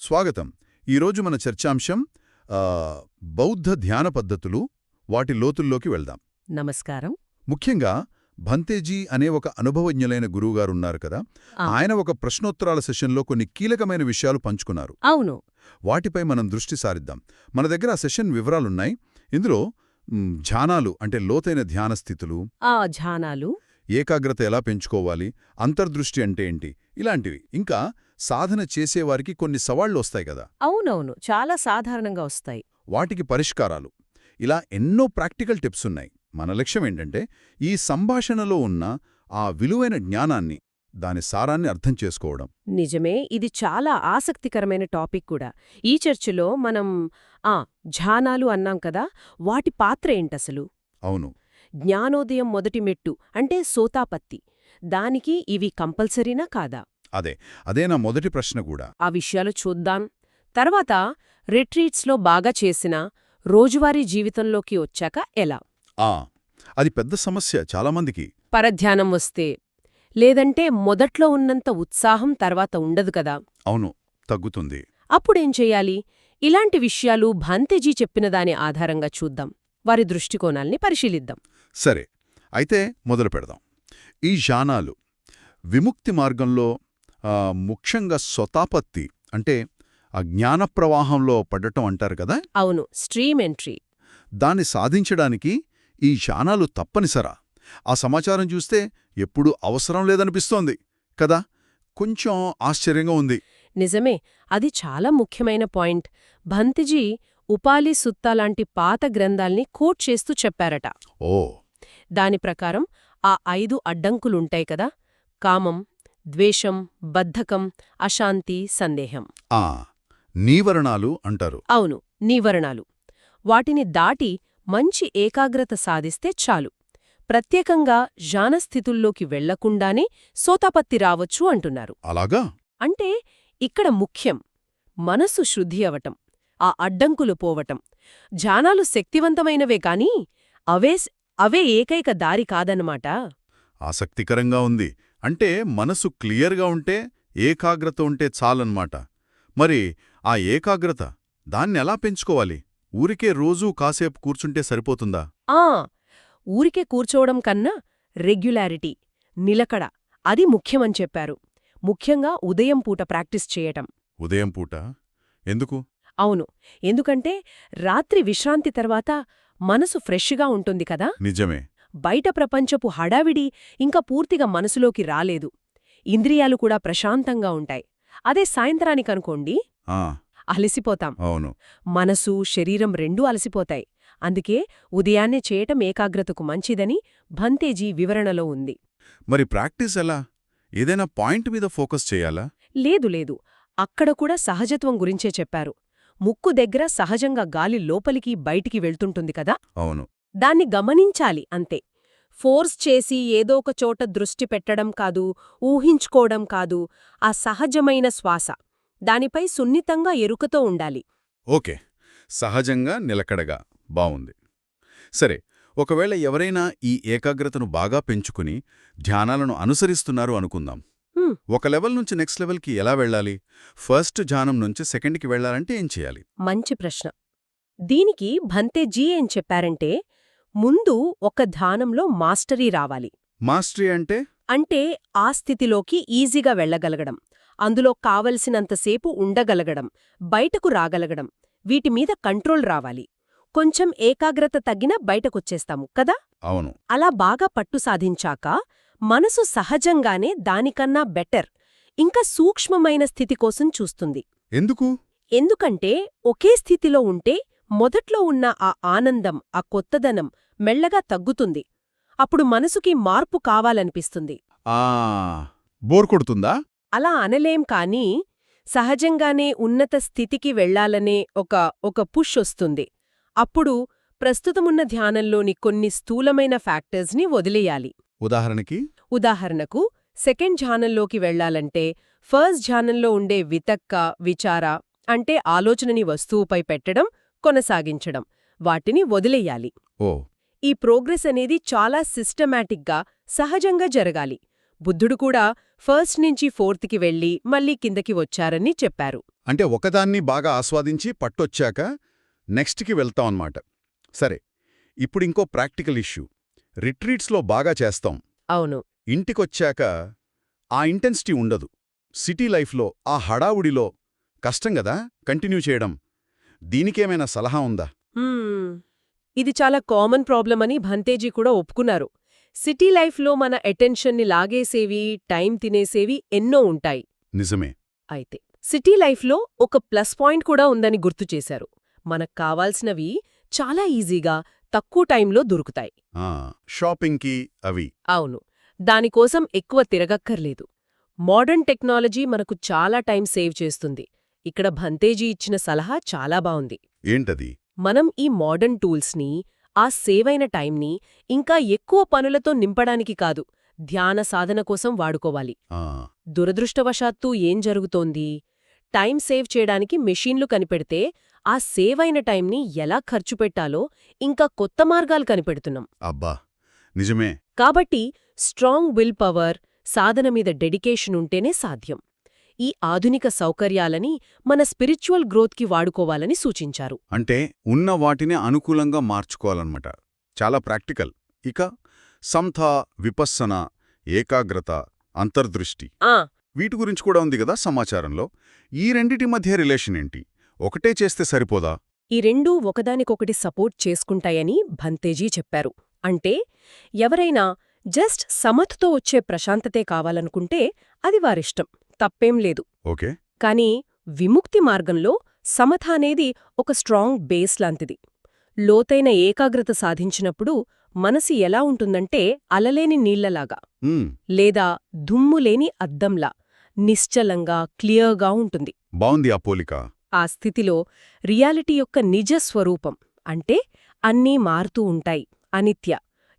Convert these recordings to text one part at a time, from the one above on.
స్వాగతం. ఈరోజు మన చర్చాంశం బౌద్ధ ధ్యాన పద్ధతులు వాటి లోతుల్లోకి వెళ్దాం. నమస్కారం. ముఖ్యంగా భంతేజీ అనే ఒక అనుభవజ్ఞులైన గురువుగారున్నారు కదా ఆ. ఆయన ఒక ప్రశ్నోత్తరాల సెషన్లో కొన్ని కీలకమైన విషయాలు పంచుకున్నారు. అవును. వాటిపై మనం దృష్టి సారిద్దాం. మన దగ్గర ఆ సెషన్ వివరాలున్నాయి. ఇందులో మ్, ధ్యానాలు అంటే లోతైన ధ్యాన స్థితులు ఆ ధ్యానాలు. ఏకాగ్రత ఎలా పెంచుకోవాలి అంతర్దృష్టి అంటే ఏంటి ఇలాంటివి. ఇంకా సాధన చేసేవారికి కొన్ని సవాళ్ళు వస్తాయి కదా. అవునవును. చాలా సాధారణంగా వస్తాయి. వాటికి పరిష్కారాలు. ఇలా ఎన్నో ప్రాక్టికల్ టిప్స్ ఉన్నాయి. మన లక్ష్యం ఏంటంటే ఈ సంభాషణలో ఉన్న ఆ విలువైన జ్ఞానాన్ని దాని సారాన్ని అర్థం చేసుకోవడం. నిజమే. ఇది చాలా ఆసక్తికరమైన టాపిక్ కూడా. ఈ చర్చలో మనం ఆ ధ్యానాలు అన్నాం కదా వాటి పాత్ర ఏంటసలు? అవును. జ్ఞానోదయం మొదటి మెట్టు అంటే సోతాపత్తి. దానికి ఇవి కంపల్సరీనా కాదా? అదే అదే నా మొదటి ప్రశ్న కూడా. ఆ విషయాలు చూద్దాం. తర్వాత రిట్రీట్స్లో బాగా చేసిన రోజువారీ జీవితంలోకి వచ్చాక ఎలా? ఆ అది పెద్ద సమస్య చాలామందికి. పరధ్యానం వస్తే లేదంటే మొదట్లో ఉన్నంత ఉత్సాహం తర్వాత ఉండదు కదా? అవును తగ్గుతుంది. అప్పుడేం చెయ్యాలి ఇలాంటి విషయాలు భాంతేజీ చెప్పిన దాని ఆధారంగా చూద్దాం. వారి దృష్టికోణాల్ని పరిశీలిద్దాం. సరే అయితే మొదలు పెడదాం. ఈ జానాలు విముక్తి మార్గంలో ముఖ్యంగా స్వతాపత్తి అంటే ఆ జ్ఞాన ప్రవాహంలో పడటం అంటారు కదా? అవును స్ట్రీమ్ ఎంట్రీ. దాన్ని సాధించడానికి ఈ జానాలు తప్పనిసరా? ఆ సమాచారం చూస్తే ఎప్పుడూ అవసరం లేదనిపిస్తోంది కదా? కొంచెం ఆశ్చర్యంగా ఉంది. నిజమే అది చాలా ముఖ్యమైన పాయింట్. భంతిజీ ఉపాలి సుత్త లాంటి పాత గ్రంథాల్ని కోట్ చేస్తూ చెప్పారట. ఓ. దాని ప్రకారం ఆ ఐదు అడ్డంకులుంటాయి కదా? కామం ద్వేషం బద్ధకం అశాంతి సందేహం. ఆ నీవరణాలు అంటారు. అవును నీవరణాలు. వాటిని దాటి మంచి ఏకాగ్రత సాధిస్తే చాలు. ప్రత్యేకంగా జానస్థితుల్లోకి వెళ్ళకుండానే సోతాపత్తి రావచ్చు అంటున్నారు. అలాగా? అంటే ఇక్కడ ముఖ్యం మనసు శుద్ధి అవటం ఆ అడ్డంకులు పోవటం. జానాలు శక్తివంతమైనవే కాని అవే అవే ఏకైక దారి కాదన్నమాట. ఆసక్తికరంగా ఉంది. అంటే మనసు క్లియర్గా ఉంటే ఏకాగ్రత ఉంటే చాలన్నమాట. మరి ఆ ఏకాగ్రత దాన్ని ఎలా పెంచుకోవాలి? ఊరికే రోజూ కాసేపు కూర్చుంటే సరిపోతుందా? ఆ! ఊరికే కూర్చోవడం కన్నా రెగ్యులారిటీ నిలకడ అది ముఖ్యమని చెప్పారు. ముఖ్యంగా ఉదయం పూట ప్రాక్టీస్ చేయటం. ఉదయం పూట? ఎందుకు? అవును. ఎందుకంటే రాత్రి విశ్రాంతి తర్వాత మనసు ఫ్రెష్గా ఉంటుంది కదా? నిజమే. బయట ప్రపంచపు హడావిడి ఇంకా పూర్తిగా మనసులోకి రాలేదు. ఇంద్రియాలు కూడా ప్రశాంతంగా ఉంటాయి. అదే సాయంత్రానికనుకోండి అలసిపోతాం. అవును. మనసు శరీరం రెండూ అలసిపోతాయి. అందుకే ఉదయాన్నే చేయటం ఏకాగ్రతకు మంచిదని భంతేజీ వివరణలో ఉంది. మరి ప్రాక్టీస్ ఎలా? ఏదైనా పాయింట్ మీద ఫోకస్ చేయాలా? లేదు లేదు. అక్కడ కూడా సహజత్వం గురించే చెప్పారు. ముక్కు దగ్గర సహజంగా గాలి లోపలికి బయటికి వెళ్తుంటుంది కదా? అవును. దాన్ని గమనించాలి అంతే. ఫోర్స్ చేసి ఏదో ఒక చోట దృష్టి పెట్టడం కాదు ఊహించుకోవడం కాదు ఆ సహజమైన శ్వాస. దానిపై సున్నితంగా ఎరుకతో ఉండాలి. ఓకే. సహజంగా నిలకడగా. బావుంది. సరే ఒకవేళ ఎవరైనా ఈ ఏకాగ్రతను బాగా పెంచుకుని ధ్యానాలను అనుసరిస్తున్నారు అనుకుందాం. ఒక లెవెల్ నుంచి నెక్స్ట్ లెవెల్కి ఎలా వెళ్ళాలి? ఫస్ట్ ధ్యానం నుంచి సెకండ్కి వెళ్ళాలంటే ఏం చేయాలి? మంచి ప్రశ్న. దీనికి భంతేజీ ఏం చెప్పారంటే ముందు ఒక ధ్యానంలో మాస్టరీ రావాలి. మాస్టరీ అంటే? అంటే ఆ స్థితిలోకి ఈజీగా వెళ్ళగలగడం. అందులో కావలసినంతసేపు ఉండగలగడం బయటకు రాగలగడం వీటి మీద కంట్రోల్ రావాలి. కొంచెం ఏకాగ్రత తగ్గినా బయటకొచ్చేస్తాము కదా? అవును. అలా బాగా పట్టు సాధించాక మనసు సహజంగానే దానికన్నా బెటర్ ఇంకా సూక్ష్మమైన స్థితి కోసం చూస్తుంది. ఎందుకు? ఎందుకంటే ఒకే స్థితిలో ఉంటే మొదట్లో ఉన్న ఆ ఆనందం ఆ కొత్తదనం మెల్లగా తగ్గుతుంది. అప్పుడు మనసుకి మార్పు కావాలనిపిస్తుంది. ఆ! బోర్ కొడుతుందా? అలా అనలేం కానీ సహజంగానే ఉన్నత స్థితికి వెళ్ళాలనే ఒక ఒక పుష్ వస్తుంది. అప్పుడు ప్రస్తుతమున్న ధ్యానంలోని కొన్ని స్థూలమైన ఫ్యాక్టర్స్ని వదిలేయాలి. ఉదాహరణకి? ఉదాహరణకు సెకండ్ ధ్యానంలోకి వెళ్ళాలంటే ఫస్ట్ ధ్యానంలో ఉండే వితక్క విచార అంటే ఆలోచనని వస్తువుపై పెట్టడం కొనసాగించడం వాటిని వదిలేయాలి. ఓ. ఈ ప్రోగ్రెస్ అనేది చాలా సిస్టమాటిక్గా సహజంగా జరగాలి. బుద్ధుడు కూడా ఫస్ట్ నుంచి ఫోర్త్కి వెళ్ళి మళ్ళీ కిందకి వచ్చారని చెప్పారు. అంటే ఒకదాన్ని బాగా ఆస్వాదించి పట్టొచ్చాక నెక్స్ట్కి వెళ్తాం అన్నమాట. సరే ఇప్పుడు ఇంకో ప్రాక్టికల్ ఇష్యూ. రిట్రీట్స్లో బాగా చేస్తాం. అవును. ఇంటికొచ్చాక ఆ ఇంటెన్సిటీ ఉండదు. సిటీ లైఫ్లో ఆ హడావుడిలో కష్టం గదా కంటిన్యూ చేయడం. దీనికేమైనా సలహా ఉందా. ఇది చాలా కామన్ ప్రాబ్లం అని భంతేజీ కూడా ఒప్పుకున్నారు. సిటీ లైఫ్లో మన అటెన్షన్ని లాగేసేవి టైం తినేసేవి ఎన్నో ఉంటాయి. నిజమే. అయితే సిటీ లైఫ్లో ఒక ప్లస్ పాయింట్ కూడా ఉందని గుర్తు చేశారు. మనకు కావాల్సినవి చాలా ఈజీగా తక్కువ టైంలో దొరుకుతాయి. షాపింగ్కి అవి. అవును. దానికోసం ఎక్కువ తిరగక్కర్లేదు. మోడర్న్ టెక్నాలజీ మనకు చాలా టైం సేవ్ చేస్తుంది. ఇక్కడ భంతేజీ ఇచ్చిన సలహా చాలా బావుంది. ఏంటది? మనం ఈ మోడర్న్ టూల్స్ని ఆ సేవైన టైంని ఇంకా ఎక్కువ పనులతో నింపడానికి కాదు ధ్యాన సాధన కోసం వాడుకోవాలి. దురదృష్టవశాత్తు ఏం జరుగుతోంది? టైం సేవ్ చేయడానికి మెషీన్లు కనిపెడితే ఆ సేవైన టైంని ఎలా ఖర్చు పెట్టాలో ఇంకా కొత్త మార్గాలు కనిపెడుతున్నాం. అబ్బా! నిజమే. కాబట్టి స్ట్రాంగ్ విల్ పవర్ సాధన మీద డెడికేషన్ ఉంటేనే సాధ్యం. ఈ ఆధునిక సౌకర్యాలని మన స్పిరిచువల్ గ్రోత్కి వాడుకోవాలని సూచించారు. అంటే ఉన్న వాటినే అనుకూలంగా మార్చుకోవాలన్నమాట. చాలా ప్రాక్టికల్. ఇక సంథ విపස්සన ఏకాగ్రత అంతర్దృష్టి ఆ! వీటి గురించి కూడా ఉంది కదా సమాచారంలో. ఈ రెండిటి మధ్య రిలేషన్ ఏంటి? ఒకటే చేస్తే సరిపోదా? ఈ రెండూ ఒకదానికొకటి సపోర్ట్ చేసుకుంటాయని భంతేజీ చెప్పారు. అంటే ఎవరైనా జస్ట్ సమత్తో వచ్చే ప్రశాంతతే కావాలనుకుంటే అది వారిష్టం. తప్పేం లేదు. ఓకే. కానీ విముక్తి మార్గంలో సమథ అనేది ఒక స్ట్రాంగ్ బేస్ లాంటిది. లోతైన ఏకాగ్రత సాధించినప్పుడు మనసి ఎలా ఉంటుందంటే అలలేని నీళ్ళలాగా లేదా దుమ్ములేని అద్దంలా నిశ్చలంగా క్లియర్గా ఉంటుంది. బావుంది ఆ పోలిక. ఆ స్థితిలో రియాలిటీ యొక్క నిజ స్వరూపం అంటే అన్నీ మారుతూ ఉంటాయి. అనిత్య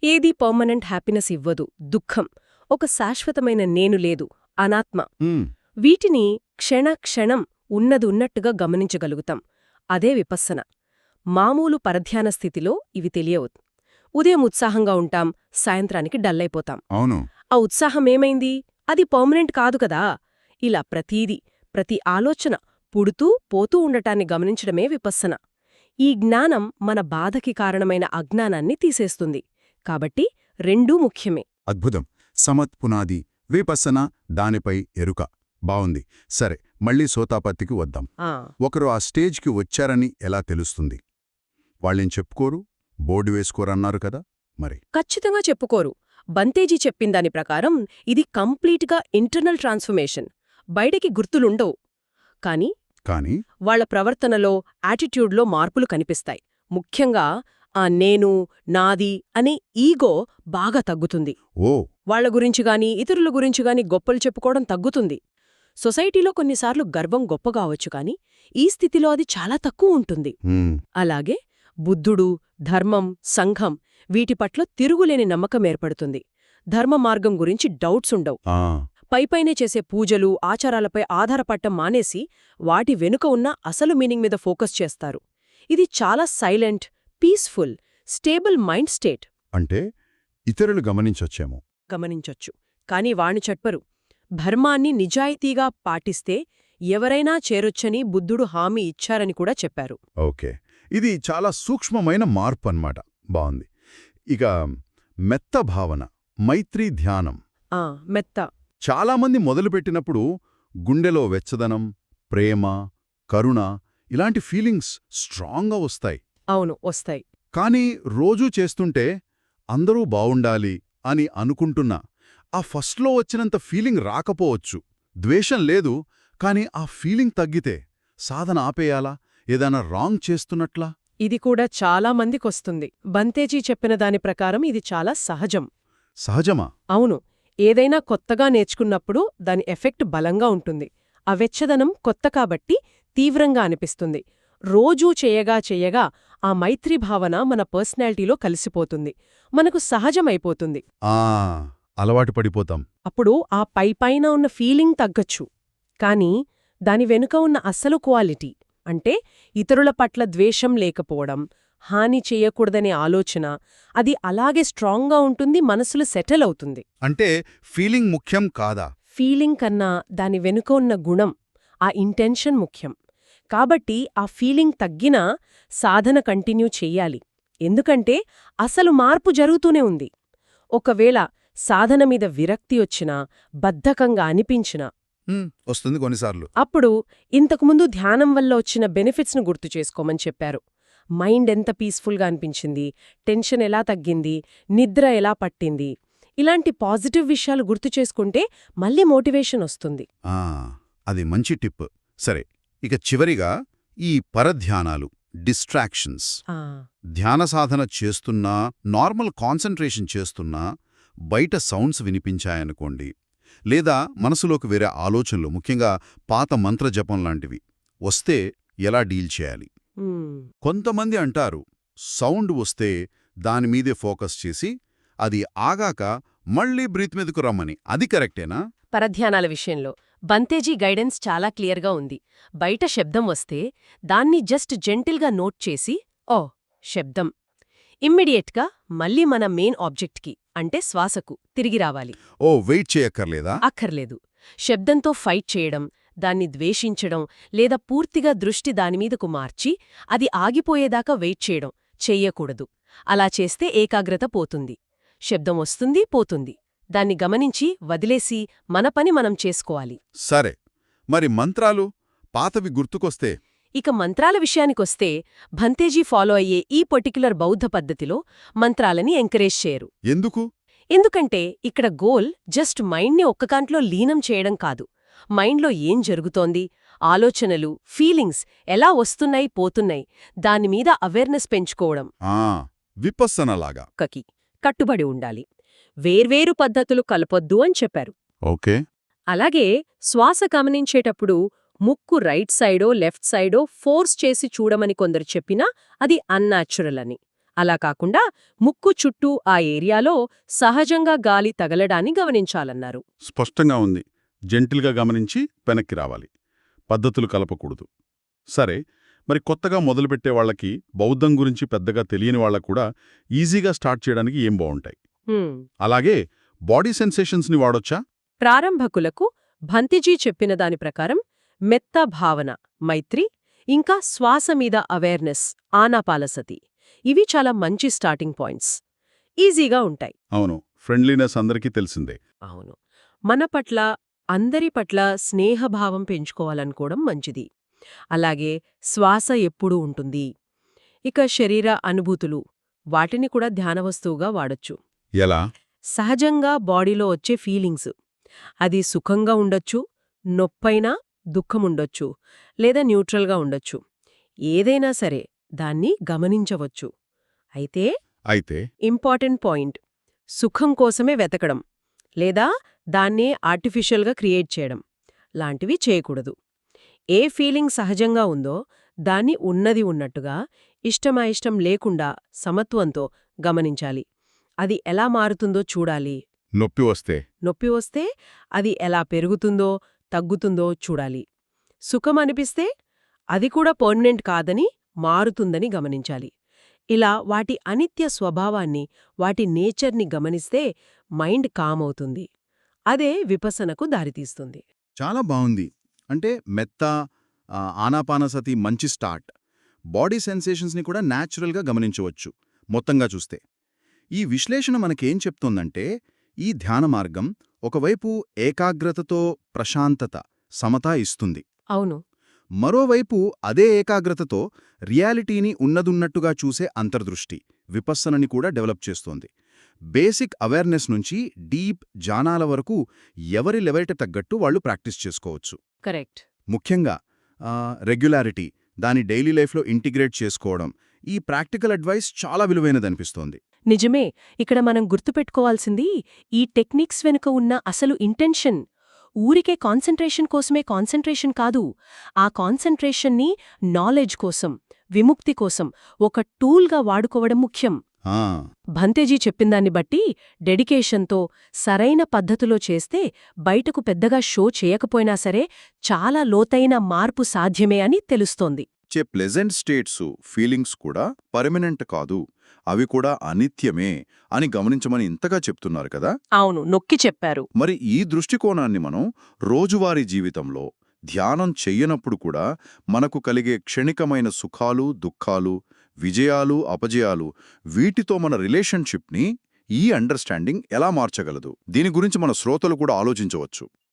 ఏదీ పర్మనెంట్ హ్యాపీనెస్ ఇవ్వదు. దుఃఖం ఒక శాశ్వతమైన నేను లేదు. అనాత్మ. వీటిని క్షణ క్షణం ఉన్నది ఉన్నట్టుగా గమనించగలుగుతాం. అదే విపస్సన. మామూలు పరధ్యాన స్థితిలో ఇవి తెలియవు. ఉదయం ఉత్సాహంగా ఉంటాం సాయంత్రానికి డల్లైపోతాం. అవును. ఆ ఉత్సాహమేమైంది అది పర్మనెంట్ కాదు కదా! ఇలా ప్రతీది ప్రతి ఆలోచన పుడుతూ పోతూ ఉండటాన్ని గమనించడమే విపస్సన. ఈ జ్ఞానం మన బాధకి కారణమైన అజ్ఞానాన్ని తీసేస్తుంది. కాబట్టి రెండూ ముఖ్యమే. అద్భుతం. సమత్ పునాది. విపස්සన దానిపై ఎరుక. బావుంది. సరే మళ్ళీ సోతాపత్తికి వద్దాం. ఒకరు ఆ స్టేజ్కి వచ్చారని ఎలా తెలుస్తుంది? వాళ్ళేం చెప్పుకోరు? బోర్డు వేసుకోరన్నారు కదా మరి. ఖచ్చితంగా చెప్పుకోరు. బంతేజీ చెప్పిందాని ప్రకారం ఇది కంప్లీట్గా ఇంటర్నల్ ట్రాన్స్ఫర్మేషన్. బయటికి గుర్తులుండవు. కాని కానీ వాళ్ళ ప్రవర్తనలో యాటిట్యూడ్లో మార్పులు కనిపిస్తాయి. ముఖ్యంగా ఆ నేను నాది అనే ఈగో బాగా తగ్గుతుంది. ఓ వాళ్ళ గురించి గాని ఇతరుల గురించి గాని గొప్పలు చెప్పుకోవడం తగ్గుతుంది. సొసైటీలో కొన్నిసార్లు గర్వం గొప్ప కావచ్చు కాని ఈ స్థితిలో అది చాలా తక్కువ ఉంటుంది. అలాగే బుద్ధుడు ధర్మం సంఘం వీటి పట్ల తిరుగులేని నమ్మకం ఏర్పడుతుంది. ధర్మ మార్గం గురించి డౌట్స్ ఉండవు. పైపైనే చేసే పూజలు ఆచారాలపై ఆధారపడటం మానేసి వాటి వెనుక ఉన్న అసలు మీనింగ్ మీద ఫోకస్ చేస్తారు. ఇది చాలా silent peaceful stable mind state. అంటే ఇతరులు గమనించొచ్చేమో. గమనించొచ్చు. కాని వాణ్ణి చట్పరు ధర్మాన్ని నిజాయితీగా పాటిస్తే ఎవరైనా చేరొచ్చని బుద్ధుడు హామీ ఇచ్చారని కూడా చెప్పారు. ఓకే. ఇది చాలా సూక్ష్మమైన మార్పు అన్నమాట బావుంది. ఇక మెత్త భావన మైత్రీ ధ్యానం. ఆ మెత్త. చాలామంది మొదలుపెట్టినప్పుడు గుండెలో వెచ్చదనం ప్రేమ కరుణ ఇలాంటి ఫీలింగ్స్ స్ట్రాంగ్గా వస్తాయి. అవును వస్తాయి. కానీ రోజూ చేస్తుంటే అందరూ బావుండాలి అని అనుకుంటున్నా. ఆ ఫస్ట్లో వచ్చినంత ఫీలింగ్ రాకపోవచ్చు. ద్వేషం లేదు కానీ ఆ ఫీలింగ్ తగ్గితే సాధన ఆపేయాలా? ఏదైనా రాంగ్ చేస్తున్నట్లా? ఇది కూడా చాలా మందికొస్తుంది. బంతేజీ చెప్పిన దాని ప్రకారం ఇది చాలా సహజం. సహజమా? అవును. ఏదైనా కొత్తగా నేర్చుకున్నప్పుడు దాని ఎఫెక్ట్ బలంగా ఉంటుంది. ఆ వెచ్చదనం కొత్త కాబట్టి తీవ్రంగా అనిపిస్తుంది. రోజూ చేయగా చేయగా ఆ మైత్రీ భావన మన పర్సనాలిటీలో కలిసిపోతుంది. మనకు సహజమైపోతుంది. అలవాటు పడిపోతాం. అప్పుడు ఆ పైపైన ఉన్న ఫీలింగ్ తగ్గచ్చు. కాని దాని వెనుక ఉన్న అసలు క్వాలిటీ అంటే ఇతరుల పట్ల ద్వేషం లేకపోవడం హాని చేయకూడదనే ఆలోచన అది అలాగే స్ట్రాంగ్గా ఉంటుంది మనసులో సెటిల్ అవుతుంది. అంటే ఫీలింగ్ ముఖ్యం కాదా? ఫీలింగ్ కన్నా దాని వెనుక ఉన్న గుణం ఆ ఇంటెన్షన్ ముఖ్యం. కాబట్టి ఆ ఫీలింగ్ తగ్గినా సాధన కంటిన్యూ చెయ్యాలి ఎందుకంటే అసలు మార్పు జరుగుతూనే ఉంది. ఒకవేళ సాధన మీద విరక్తి వచ్చినా బద్ధకంగా అనిపించినా వస్తుంది కొన్నిసార్లు. అప్పుడు ఇంతకుముందు ధ్యానం వల్ల వచ్చిన బెనిఫిట్స్ను గుర్తు చేసుకోమని చెప్పారు. మైండ్ ఎంత పీస్ఫుల్గా అనిపించింది టెన్షన్ ఎలా తగ్గింది నిద్ర ఎలా పట్టింది ఇలాంటి పాజిటివ్ విషయాలు గుర్తు చేసుకుంటే మళ్ళీ మోటివేషన్ వస్తుంది. అది మంచి టిప్. సరే ఇక చివరిగా ఈ పరధ్యానాలు డిస్ట్రాక్షన్స్ ధ్యాన సాధన చేస్తున్నా నార్మల్ కాన్సంట్రేషన్ చేస్తున్నా బయట సౌండ్స్ వినిపించాయనుకోండి. లేదా మనసులోకి వేరే ఆలోచనలు ముఖ్యంగా పాత మంత్రజపం లాంటివి వస్తే ఎలా డీల్ చేయాలి? కొంతమంది అంటారు సౌండ్ వస్తే దానిమీదే ఫోకస్ చేసి అది ఆగాక మళ్ళీ బ్రీత్ మీదకు రమ్మని. అది కరెక్టేనా పరధ్యానాల విషయంలో. బంతేజీ గైడెన్స్ చాలా క్లియర్గా ఉంది. బయట శబ్దం వస్తే దాన్ని జస్ట్ జెంటిల్గా నోట్ చేసి ఓ శబ్దం. ఇమ్మిడియట్గా మళ్ళీ మన మెయిన్ ఆబ్జెక్ట్కి అంటే శ్వాసకు తిరిగి రావాలి. ఓ వెయిట్ చేయక్కర్లేదా? అక్కర్లేదు. శబ్దంతో ఫైట్ చేయడం దాన్ని ద్వేషించడం లేదా పూర్తిగా దృష్టి దానిమీదకు మార్చి అది ఆగిపోయేదాకా వెయిట్ చేయడం చెయ్యకూడదు. అలా చేస్తే ఏకాగ్రత పోతుంది. శబ్దం వస్తుంది పోతుంది. దాన్ని గమనించి వదిలేసి మన పని మనం చేసుకోవాలి. సరే మరి మంత్రాలు పాతవి గుర్తుకొస్తే? ఇక మంత్రాల విషయానికొస్తే భంతేజీ ఫాలో అయ్యే ఈ పర్టిక్యులర్ బౌద్ధ పద్ధతిలో మంత్రాలని ఎంకరేజ్ చేయరు. ఎందుకు? ఎందుకంటే ఇక్కడ గోల్ జస్ట్ మైండ్ని ఒక్కకాంట్లో లీనం చేయడం కాదు. మైండ్లో ఏం జరుగుతోంది ఆలోచనలు ఫీలింగ్స్ ఎలా వస్తున్నాయి పోతున్నాయి దానిమీద అవేర్నెస్ పెంచుకోవడం. ఆ విపස්සనలాగా కకి కట్టుబడి ఉండాలి. వేర్వేరు పద్ధతులు కలపొద్దు అని చెప్పారు. ఓకే. అలాగే శ్వాస గమనించేటప్పుడు ముక్కు రైట్ సైడో లెఫ్ట్ సైడో ఫోర్స్ చేసి చూడమని కొందరు చెప్పినా అది అన్యాచురల్ అని. అలా కాకుండా ముక్కు చుట్టూ ఆ ఏరియాలో సహజంగా గాలి తగలడాన్ని గమనించాలన్నారు. స్పష్టంగా ఉంది. జెంటిల్గా గమనించి వెనక్కి రావాలి. పద్ధతులు కలపకూడదు. సరే మరి కొత్తగా మొదలుపెట్టే వాళ్ళకి బౌద్ధం గురించి పెద్దగా తెలియని వాళ్ళకు కూడా ఈజీగా స్టార్ట్ చేయడానికి ఏం బావుంటాయి. అలాగే బాడీ సెన్సేషన్స్ని వాడొచ్చా? ప్రారంభకులకు భంతిజీ చెప్పిన దాని ప్రకారం మెత్త భావన మైత్రి ఇంకా శ్వాస మీద అవేర్నెస్ ఆనాపాలసతి. ఇవి చాలా మంచి స్టార్టింగ్ పాయింట్స్. ఈజీగా ఉంటాయి. అవును. ఫ్రెండ్లీనెస్ అందరికీ తెలిసిందే. అవును. మన పట్ల అందరి పట్ల స్నేహభావం పెంచుకోవాలనుకోవడం మంచిది. అలాగే శ్వాస ఎప్పుడూ ఉంటుంది. ఇక శరీర అనుభూతులు వాటిని కూడా ధ్యానవస్తువుగా వాడొచ్చు. ఎలా? సహజంగా బాడీలో వచ్చే ఫీలింగ్స్. అది సుఖంగా ఉండొచ్చు నొప్పైనా దుఃఖముండొచ్చు లేదా న్యూట్రల్గా ఉండొచ్చు. ఏదైనా సరే దాన్ని గమనించవచ్చు. అయితే అయితే ఇంపార్టెంట్ పాయింట్ సుఖం కోసమే వెతకడం లేదా దాన్నే ఆర్టిఫిషియల్గా క్రియేట్ చేయడం లాంటివి చేయకూడదు. ఏ ఫీలింగ్ సహజంగా ఉందో దాన్ని ఉన్నది ఉన్నట్టుగా ఇష్టమాయిష్టం లేకుండా సమత్వంతో గమనించాలి. అది ఎలా మారుతుందో చూడాలి. నొప్పి వస్తే? నొప్పి వస్తే అది ఎలా పెరుగుతుందో తగ్గుతుందో చూడాలి. సుఖం అనిపిస్తే అది కూడా పర్మనెంట్ కాదని మారుతుందని గమనించాలి. ఇలా వాటి అనిత్య స్వభావాన్ని వాటి నేచర్ని గమనిస్తే మైండ్ కామ్ అవుతుంది అదే విపసనకు దారితీస్తుంది. చాలా బాగుంది. అంటే మెత్త ఆనాపానసతి మంచి స్టార్ట్. బాడీ సెన్సేషన్స్ని కూడా న్యాచురల్గా గమనించవచ్చు. మొత్తంగా చూస్తే. ఈ విశ్లేషణ మనకేం చెప్తోందంటే ఈ ధ్యాన మార్గం ఒకవైపు ఏకాగ్రతతో ప్రశాంతత సమత ఇస్తుంది. అవును. మరోవైపు అదే ఏకాగ్రతతో రియాలిటీని ఉన్నదున్నట్టుగా చూసే అంతర్దృష్టి విపස්සనని కూడా డెవలప్ చేస్తోంది. బేసిక్ అవేర్నెస్ నుంచి డీప్ జానాల వరకు ఎవరి లెవెల్ట తగ్గట్టు వాళ్ళు ప్రాక్టీస్ చేసుకోవచ్చు. కరెక్ట్. ముఖ్యంగా రెగ్యులారిటీ దాని డైలీ లైఫ్లో ఇంటిగ్రేట్ చేసుకోవడం ఈ ప్రాక్టికల్ అడ్వైస్ చాలా విలువైనదనిపిస్తోంది. నిజమే ఇక్కడ మనం గుర్తుపెట్టుకోవాల్సింది ఈ టెక్నిక్స్ వెనుక ఉన్న అసలు ఇంటెన్షన్. ఊరికే కాన్సంట్రేషన్ కోసమే కాన్సంట్రేషన్ కాదు ఆ కాన్సంట్రేషన్ని నాలెడ్జ్ కోసం విముక్తి కోసం ఒక టూల్గా వాడుకోవడం ముఖ్యం. భంతేజీ చెప్పిందాన్ని బట్టి డెడికేషన్తో సరైన పద్ధతిలో చేస్తే బయటకు పెద్దగా షో చేయకపోయినా సరే చాలా లోతైన మార్పు సాధ్యమే అని తెలుస్తోంది. వచ్చే ప్లెజెంట్ స్టేట్స్ ఫీలింగ్స్ కూడా పర్మనెంట్ కాదు. అవి కూడా అనిత్యమే అని గమనించమని ఇంతగా చెప్తున్నారు కదా? అవును నొక్కి చెప్పారు. మరి ఈ దృష్టికోణాన్ని మనం రోజువారీ జీవితంలో ధ్యానం చెయ్యనప్పుడు కూడా మనకు కలిగే క్షణికమైన సుఖాలు దుఃఖాలు విజయాలు అపజయాలు వీటితో మన రిలేషన్షిప్ని ఈ అండర్స్టాండింగ్ ఎలా మార్చగలదు? దీని గురించి మన శ్రోతలు కూడా ఆలోచించవచ్చు.